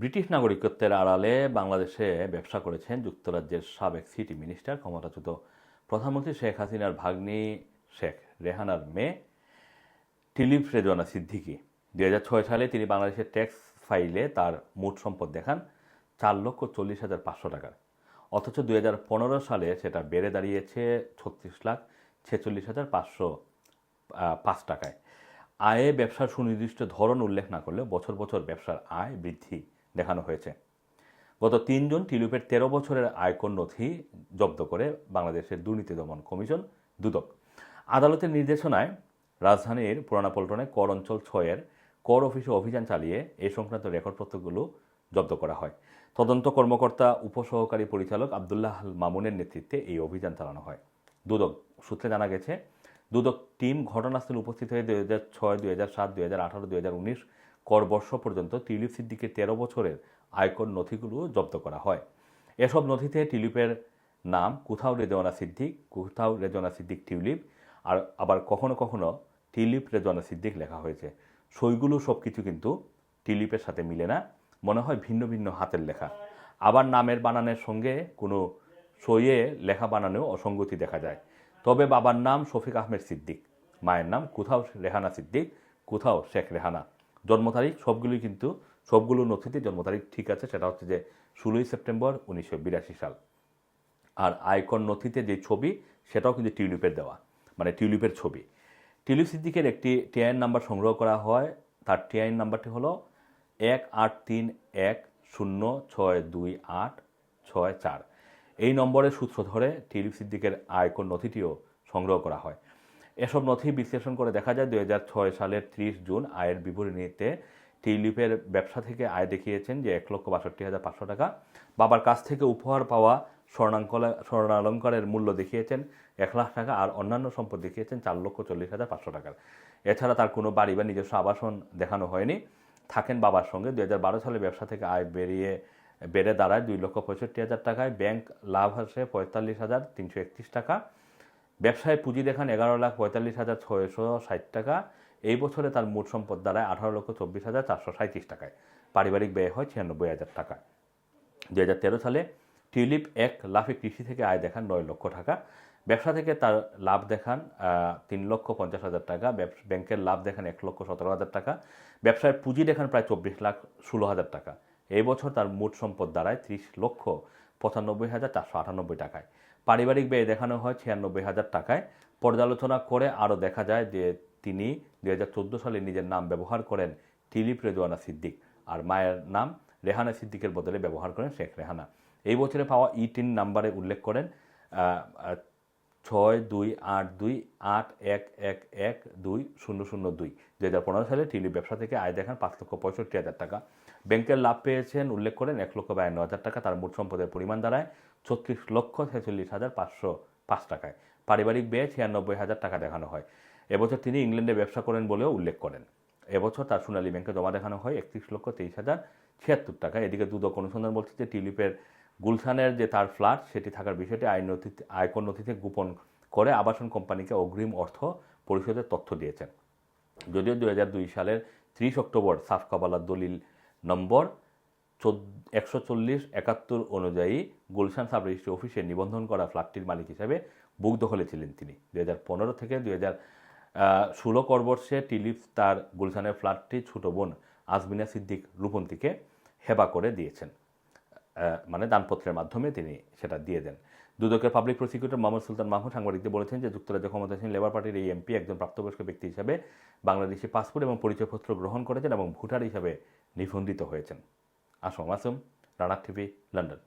British নাগরিকত্বের আড়ালে বাংলাদেশে ব্যবসা করেছেন যুক্তরাজ্যের সাবেক সিটি মিনিস্টার, ক্ষমতাচ্যুত প্রধানমন্ত্রী শেখ হাসিনার ভাগ্নি শেখ রেহানার মেয়ে টিলিপ রেজওয়ানা সিদ্দিকী। ছয় সালে তিনি বাংলাদেশের ট্যাক্স ফাইলে তার মোট সম্পদ দেখান চার লক্ষ চল্লিশ হাজার পাঁচশো টাকার। অথচ দুই হাজার পনেরো সালে সেটা বেড়ে দাঁড়িয়েছে ছত্রিশ লাখ ছেচল্লিশ হাজার পাঁচশো পাঁচ টাকায়। আয়ে ব্যবসার সুনির্দিষ্ট ধরন উল্লেখ না করলেও বছর বছর ব্যবসার আয় বৃদ্ধি দেখানো হয়েছে। গত তিনজন টিলুপের তেরো বছরের আয়কর নথি জব্দ করে বাংলাদেশের দুর্নীতি দমন কমিশন, দুদক। আদালতের নির্দেশনায় রাজধানীর পুরানা পল্টনে কর অঞ্চল ছয়ের কর অফিসে অভিযান চালিয়ে এই সংক্রান্ত রেকর্ডপত্রগুলো জব্দ করা হয়। তদন্ত কর্মকর্তা, উপসহকারী পরিচালক আবদুল্লাহ মামুনের নেতৃত্বে এই অভিযান চালানো হয়। দুদক সূত্রে জানা গেছে, দুদক টিম ঘটনাস্থলে উপস্থিত হয়ে দুই হাজার ছয়, দুই হাজার সাত, দুই হাজার আঠারো, দুই হাজার উনিশ কর বর্ষ পর্যন্ত টিলিপ সিদ্দিকের তেরো বছরের আয়কর নথিগুলো জব্দ করা হয়। এসব নথিতে টিলিপের নাম, কোথাও রেজওয়ানা সিদ্দিক, কোথাও রেজওয়ানা সিদ্দিক টিউলিপ, আর আবার কখনো কখনো টিলিপ রেজওয়ানা সিদ্দিক লেখা হয়েছে। সইগুলো সব কিছু কিন্তু টিলিপের সাথে মিলে না, মনে হয় ভিন্ন ভিন্ন হাতের লেখা। আবার নামের বানানের সঙ্গে কোনো সইয়ে লেখা বানানেও অসঙ্গতি দেখা যায়। তবে বাবার নাম শফিক আহমেদ সিদ্দিক, মায়ের নাম কোথাও রেহানা সিদ্দিক, কোথাও শেখ রেহানা। জন্ম তারিখ সবগুলোই কিন্তু, সবগুলো নথিতে জন্ম তারিখ ঠিক আছে, সেটা হচ্ছে যে ষোলোই সেপ্টেম্বর উনিশশো বিরাশি সাল। আর আয়কর নথিতে যে ছবি, সেটাও কিন্তু টিউলিপের দেওয়া মানে টিউলিপের ছবি। টিউলিপ সিদ্দিকের একটি টিআইএন নাম্বার সংগ্রহ করা হয়, তার টিআইএন নাম্বারটি হলো এক আট তিন এক শূন্য ছয় দুই আট ছয় চার। এই নম্বরের সূত্র ধরে টিউলিপ সিদ্দিকের আয়কর নথিটিও সংগ্রহ করা হয়। এসব নথি বিশ্লেষণ করে দেখা যায় দুই হাজার ছয় সালের ত্রিশ জুন আয়ের বিবরণীতে টিউলিপের ব্যবসা থেকে আয় দেখিয়েছেন যে এক লক্ষ বাষট্টি হাজার পাঁচশো টাকা। বাবার কাছ থেকে উপহার পাওয়া স্বর্ণাঙ্কলা, স্বর্ণালঙ্কারের মূল্য দেখিয়েছেন এক লাখ টাকা আর অন্যান্য সম্পদ দেখিয়েছেন চার লক্ষ চল্লিশ হাজার পাঁচশো টাকার। এছাড়া তার কোনো বাড়ি বা নিজস্ব আবাসন দেখানো হয়নি। থাকেন বাবার সঙ্গে। দুই হাজার বারো সালে ব্যবসা থেকে আয় বেরিয়ে, বেড়ে দাঁড়ায় দুই লক্ষ পঁয়ষট্টি হাজার টাকায়। ব্যাংক লাভ আসে পঁয়তাল্লিশ হাজার তিনশো একত্রিশ টাকা। ব্যবসায় পুঁজি দেখান এগারো লাখ পঁয়তাল্লিশ হাজার ছয়শো ষাট টাকা। এই বছরে তার মোট সম্পদ দাঁড়ায় আঠারো লক্ষ চব্বিশ হাজার চারশো সাঁত্রিশ টাকায়। পারিবারিক ব্যয় হয় ছিয়ানব্বই হাজার টাকা। দু হাজার তেরো সালে টিউলিপ এক লাফে কৃষি থেকে আয় দেখান নয় লক্ষ টাকা। ব্যবসা থেকে তার লাভ দেখান তিন লক্ষ পঞ্চাশ হাজার টাকা। ব্যাংকের লাভ দেখান এক লক্ষ সতেরো হাজার টাকা। ব্যবসায় পুঁজি দেখান প্রায় চব্বিশ লাখ ষোলো হাজার টাকা। এই বছর তার মোট সম্পদ দাঁড়ায় ত্রিশ লক্ষ পঁচানব্বই হাজার চারশো আটানব্বই টাকায়। পারিবারিক ব্যয় দেখানো হয় ছিয়ানব্বই হাজার টাকায়। পর্যালোচনা করে আরও দেখা যায় যে তিনি দুই হাজার চোদ্দ সালে নিজের নাম ব্যবহার করেন টিলিপ রেজওয়ানা সিদ্দিক আর মায়ের নাম রেহানা সিদ্দিকের বদলে ব্যবহার করেন শেখ রেহানা। এই বছরে পাওয়া ই টিন নাম্বারে উল্লেখ করেন ছয় দুই আট দুই আট এক এক এক দুই শূন্য শূন্য দুই। দু হাজার পনেরো সালে টিলি ব্যবসা থেকে আয় দেখান পাঁচ লক্ষ পঁয়ষট্টি হাজার টাকা। ব্যাংকের লাভ পেয়েছেন, উল্লেখ করেন এক লক্ষ বায়ান্ন হাজার টাকা, তার মোট সম্পদের পরিমাণ দাঁড়ায় ছত্রিশ লক্ষ ছেচল্লিশ হাজার পাঁচশো পাঁচ টাকায়। পারিবারিক ব্যয় ছিয়ানব্বই হাজার টাকা দেখানো হয়। এবছর তিনি ইংল্যান্ডে ব্যবসা করেন বলেও উল্লেখ করেন। এবছর তার সোনালী ব্যাংকে জমা দেখানো হয় একত্রিশ লক্ষ তেইশ হাজার ছিয়াত্তর টাকা। এদিকে দুদক অনুসন্ধান বলছে যে, টিলিপের গুলশানের যে তার ফ্ল্যাট, সেটি থাকার বিষয়টি আইন নথিতে আয়কর নথিতে গোপন করে আবাসন কোম্পানিকে অগ্রিম অর্থ পরিশোধের তথ্য দিয়েছেন। যদিও দুই হাজার দুই সালের ত্রিশ অক্টোবর সাফ কাবালার দলিল নম্বর একশো চল্লিশ, একাত্তর অনুযায়ী গুলশান সাব রেজিস্ট্রি অফিসে নিবন্ধন করা ফ্ল্যাটটির মালিক হিসেবে বুক দখলে ছিলেন তিনি। দুই হাজার পনেরো থেকে দুই হাজার ষোলো করবর্ষে টিলিপ তার গুলশানের ফ্ল্যাটটি ছোট বোন আজমিনা সিদ্দিক রূপন্তীকে হেবা করে দিয়েছেন। মানে দানপত্রের মাধ্যমে তিনি সেটা দিয়ে দেন। দুদকের পাবলিক প্রসিকিউটর মোহাম্মদ সুলতান মাহমুদ সাংবাদিকদের বলেছেন যে যুক্তরাজ্য ক্ষমতাসীন লেবার পার্টির এই এমপি একজন প্রাপ্তবয়স্ক ব্যক্তি হিসাবে বাংলাদেশি পাসপোর্ট এবং পরিচয়পত্র গ্রহণ করেছেন এবং ভোটার হিসাবে নিবন্ধিত হয়েছেন। Assam Assam Rana TV London